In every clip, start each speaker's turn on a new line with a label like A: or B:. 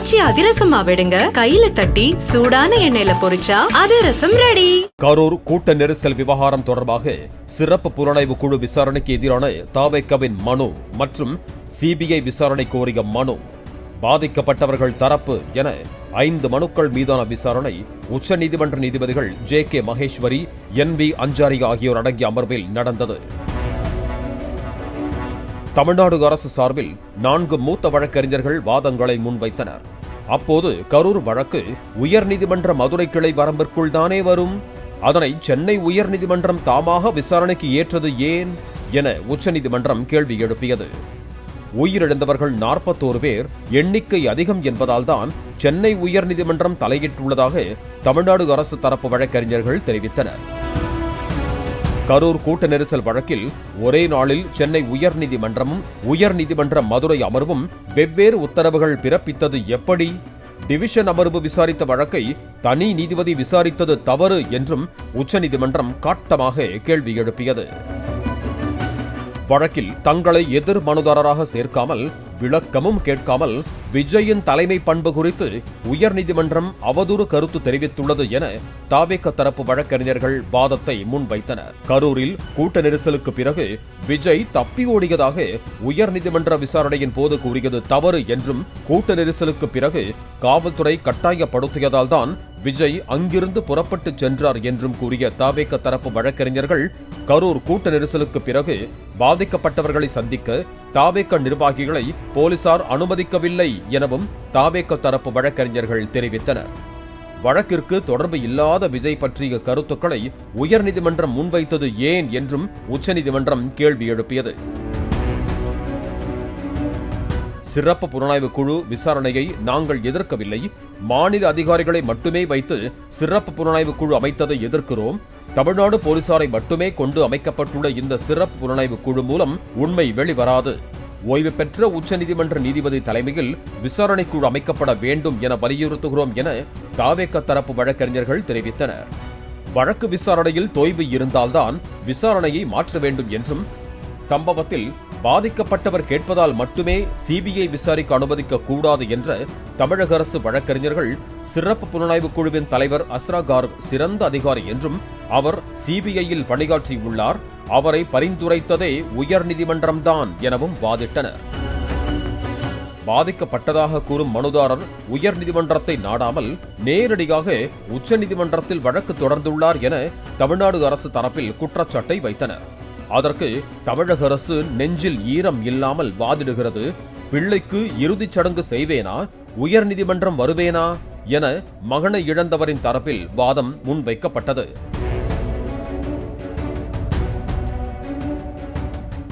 A: காய்ச்சி அதிரசமா விடுங்க. கையில தட்டி சூடான எண்ணெயில பொரிச்சா அதிரசம் ரெடி
B: கரூர் கூட்ட நெரிசல் விவகாரம் தொடர்பாக சிறப்பு புலனாய்வு குழு விசாரணைக்கு எதிரான தாவேக்கவின் மனு மற்றும் சிபிஐ விசாரணை கோரிய மனு. பாதிக்கப்பட்டவர்கள் தரப்பு என ஐந்து மனுக்கள் மீதான விசாரணை உச்சநீதிமன்ற நீதிபதிகள் J K Maheshwari N V Anjaria ஆகியோர் அடங்கிய அமர்வில் நடந்தது. தமிழ்நாடு அரசு சார்பில் நான்கு மூத்த வழக்கறிஞர்கள் வாதங்களை முன்வைத்தனர். அப்போது கரூர் வழக்கு உயர்நீதிமன்ற மதுரை கிளை வரம்பிற்குள் தானே வரும்? அதனை சென்னை உயர்நீதிமன்றம் தாமாக விசாரணைக்கு ஏற்றது ஏன்? என உச்சநீதிமன்றம் கேள்வி எழுப்பியது. உயிரிழந்தவர்கள் நாற்பத்தோரு பேர் எண்ணிக்கை அதிகம் என்பதால் தான் சென்னை உயர்நீதிமன்றம் தலையிட்டுள்ளதாக தமிழ்நாடு அரசு தரப்பு வழக்கறிஞர்கள் தெரிவித்தனர். கரூர் கூட்ட நெரிசல் வழக்கில் ஒரே நாளில் சென்னை உயர்நீதிமன்றமும் உயர்நீதிமன்ற மதுரை அமர்வும் வெவ்வேறு உத்தரவுகள் பிறப்பித்தது எப்படி? டிவிஷன் அமர்வு விசாரித்த வழக்கை தனி நீதிபதி விசாரித்தது தவறு என்றும் உச்சநீதிமன்றம் காட்டமாக கேள்வி எழுப்பியது. வழக்கில் தங்களை எதிர் மனுதாரராக சேர்க்காமல் விளக்கமும் கேட்காமல் விஜயின் தலைமை பண்பு குறித்து உயர்நீதிமன்றம் அவதூறு கருத்து தெரிவித்துள்ளது என தாவேக்க தரப்பு வழக்கறிஞர்கள் வாதத்தை முன்வைத்தனர். கரூரில் கூட்ட நெரிசலுக்கு பிறகு விஜய் தப்பி ஓடியதாக உயர்நீதிமன்ற விசாரணையின் போது கூறியது தவறு என்றும் கூட்ட நெரிசலுக்கு பிறகு காவல்துறை கட்டாயப்படுத்தியதால் தான் விஜய் அங்கிருந்து புறப்பட்டு சென்றார் என்றும் கூறிய தாவேக்க தரப்பு வழக்கறிஞர்கள் கரூர் கூட்ட நெரிசலுக்கு பிறகு பாதிக்கப்பட்டவர்களை சந்திக்க தாவேக்க நிர்வாகிகளை போலீசார் அனுமதிக்கவில்லை எனவும் தாவேக்க தரப்பு வழக்கறிஞர்கள் தெரிவித்தனர். வழக்கிற்கு தொடர்பு இல்லாத விஜய் பற்றிய கருத்துக்களை உயர்நீதிமன்றம் முன்வைத்தது ஏன் என்றும் உச்சநீதிமன்றம் கேள்வி எழுப்பியது. சிறப்பு புலனாய்வு குழு விசாரணையை நாங்கள் எதிர்க்கவில்லை. மாநில அதிகாரிகளை மட்டுமே வைத்து சிறப்பு புலனாய்வு குழு அமைத்ததை எதிர்க்கிறோம். தமிழ்நாடு போலீசாரை மட்டுமே கொண்டு அமைக்கப்பட்டுள்ள இந்த சிறப்பு புலனாய்வு குழு மூலம் உண்மை வெளிவராது. ஓய்வு பெற்ற உச்சநீதிமன்ற நீதிபதி தலைமையில் விசாரணை குழு அமைக்கப்பட வேண்டும் என வலியுறுத்துகிறோம் என தாவேக்க தரப்பு வழக்கறிஞர்கள் தெரிவித்தனர். வழக்கு விசாரணையில் தொய்வு இருந்தால்தான் விசாரணையை மாற்ற வேண்டும் என்றும் சம்பவத்தில் பாதிக்கப்பட்டவர் கேட்பதால் மட்டுமே சிபிஐ விசாரிக்க அனுமதிக்க கூடாது என்ற தமிழக அரசு வழக்கறிஞர்கள் சிறப்பு புலனாய்வு குழுவின் தலைவர் அஸ்ரா கார்க் சிறந்த அதிகாரி என்றும் அவர் சிபிஐயில் பணியாற்றியுள்ளார். அவரை பரிந்துரைத்ததே உயர்நீதிமன்றம்தான் எனவும் வாதிட்டனர். பாதிக்கப்பட்டதாக கூறும் மனுதாரர் உயர்நீதிமன்றத்தை நாடாமல் நேரடியாக உச்சநீதிமன்றத்தில் வழக்கு தொடர்ந்துள்ளார் என தமிழ்நாடு அரசு தரப்பில் குற்றச்சாட்டை வைத்தனர். அதற்கு தமிழக அரசு நெஞ்சில் ஈரம் இல்லாமல் வாதிடுகிறது. பிள்ளைக்கு இறுதிச் சடங்கு செய்வேனா? உயர்நீதிமன்றம் வருவேனா? என மகனை இழந்தவரின் தரப்பில் வாதம் முன்வைக்கப்பட்டது.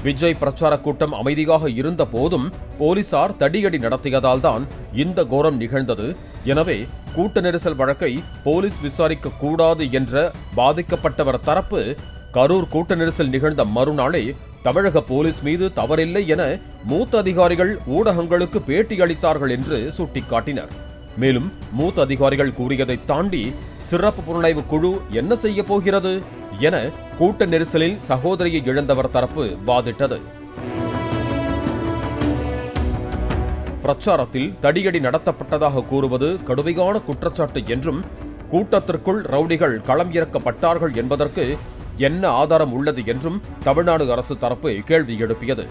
B: விஜய் பிரச்சார கூட்டம் அமைதியாக இருந்த போதும் போலீசார் தடியடி நடத்தியதால் தான் இந்த கோரம் நிகழ்ந்தது. எனவே கூட்ட நெரிசல் வழக்கை போலீஸ் விசாரிக்க கூடாது என்ற பாதிக்கப்பட்டவர் தரப்பு கரூர் கூட்ட நெரிசல் நிகழ்ந்த மறுநாளே தமிழக போலீஸ் மீது தவறில்லை என மூத்த அதிகாரிகள் ஊடகங்களுக்கு பேட்டி அளித்தார்கள் என்று சுட்டிக்காட்டினர். மேலும் மூத்த அதிகாரிகள் கூறியதை தாண்டி சிறப்பு புலனாய்வு குழு என்ன செய்ய போகிறது என கூட்ட நெரிசலில் சகோதரியை இழந்தவர் தரப்பு வாதிட்டது. பிரச்சாரத்தில் தடியடி நடத்தப்பட்டதாக கூறுவது கடுமையான குற்றச்சாட்டு என்றும் கூட்டத்திற்குள் ரவுடிகள் களம் இறக்கப்பட்டார்கள் என்பதற்கு என்ன ஆதாரம் உள்ளது என்றும் தமிழ்நாடு அரசு தரப்பு கேள்வி எழுப்பியது.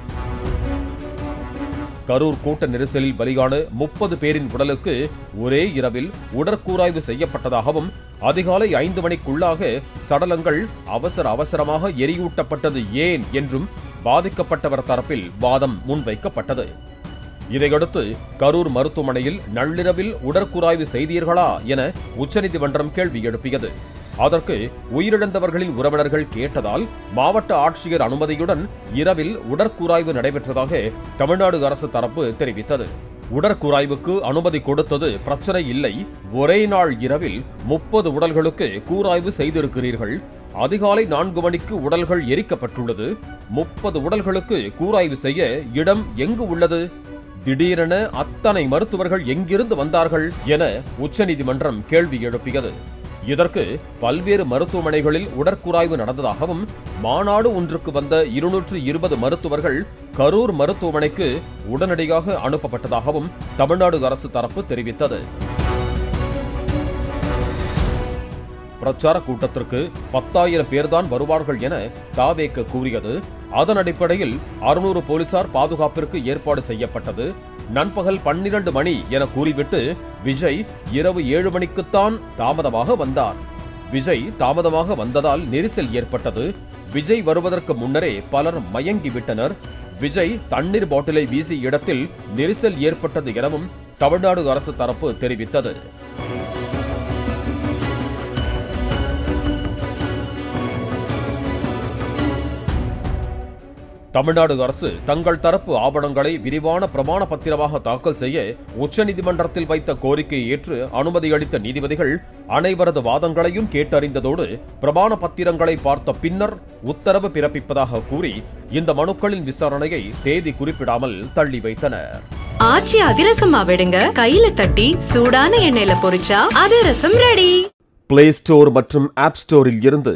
B: கரூர் கூட்ட நெரிசலில் பலியான முப்பது பேரின் உடலுக்கு ஒரே இரவில் உடற்கூராய்வு செய்யப்பட்டதாகவும் அதிகாலை ஐந்து மணிக்குள்ளாக சடலங்கள் அவசர அவசரமாக எரியூட்டப்பட்டது ஏன் என்றும் பாதிக்கப்பட்டவர் தரப்பில் வாதம் முன்வைக்கப்பட்டது. இதையடுத்து கரூர் மருத்துவமனையில் நள்ளிரவில் உடற்கூராய்வு செய்தீர்களா என உச்சநீதிமன்றம் கேள்வி எழுப்பியது. அதற்கு உயிரிழந்தவர்களின் உறவினர்கள் கேட்டதால் மாவட்ட ஆட்சியர் அனுமதியுடன் இரவில் உடற்கூராய்வு நடைபெற்றதாக தமிழ்நாடு அரசு தரப்பு தெரிவித்தது. உடற்கூராய்வுக்கு அனுமதி கொடுத்தது பிரச்சனை இல்லை. ஒரே நாள் இரவில் முப்பது உடல்களுக்கு கூராய்வு செய்திருக்கிறீர்கள். அதிகாலை நான்கு மணிக்கு உடல்கள் எரிக்கப்பட்டுள்ளது. முப்பது உடல்களுக்கு கூராய்வு செய்ய இடம் எங்கு உள்ளது? திடீரென அத்தனை மருத்துவர்கள் எங்கிருந்து வந்தார்கள் என உச்சநீதிமன்றம் கேள்வி எழுப்பியது. இதற்கு பல்வேறு மருத்துவமனைகளில் உடற்கூராய்வு நடந்ததாகவும் மாநாடு ஒன்றுக்கு வந்த இருநூற்று இருபது மருத்துவர்கள் கரூர் மருத்துவமனைக்கு உடனடியாக அனுப்பப்பட்டதாகவும் தமிழ்நாடு அரசு தரப்பு தெரிவித்தது. பிரச்சார கூட்டத்திற்கு பத்தாயிரம் பேர்தான் வருவார்கள் என தாவேக்க கூறியது அதன் அடிப்படையில் அறுநூறு போலீசார் பாதுகாப்பிற்கு ஏற்பாடு செய்யப்பட்டது. நண்பகல் பன்னிரண்டு மணி என கூறிவிட்டு விஜய் இரவு ஏழு மணிக்குத்தான் தாமதமாக வந்தார். விஜய் தாமதமாக வந்ததால் நெரிசல் ஏற்பட்டது. விஜய் வருவதற்கு முன்னரே பலர் மயங்கி விட்டனர் விஜய் தண்ணீர் பாட்டிலை வீசிய இடத்தில் நெரிசல் ஏற்பட்டது எனவும் தமிழ்நாடு அரசு தரப்பு தெரிவித்தது. தமிழ்நாடு அரசு தங்கள் தரப்பு ஆவணங்களை விரிவான பிரமாண பத்திரமாக தாக்கல் செய்ய உச்சநீதிமன்றத்தில் வைத்த கோரிக்கையை ஏற்று அனுமதி அளித்த நீதிபதிகள் அனைவரது வாதங்களையும் கேட்டறிந்ததோடு பிரமாண பத்திரங்களை பார்த்த பின்னர் உத்தரவு பிறப்பிப்பதாக கூறி இந்த மனுக்களின் விசாரணையை தேதி குறிப்பிடாமல் தள்ளி வைத்தனர்.
A: ஆச்சி அதிரசமா விடுங்க. கையில தட்டி சூடான எண்ணெயில பொரிச்சா அதிரசம் ரெடி
B: பிளே ஸ்டோர் மற்றும் ஆப் ஸ்டோரில் இருந்து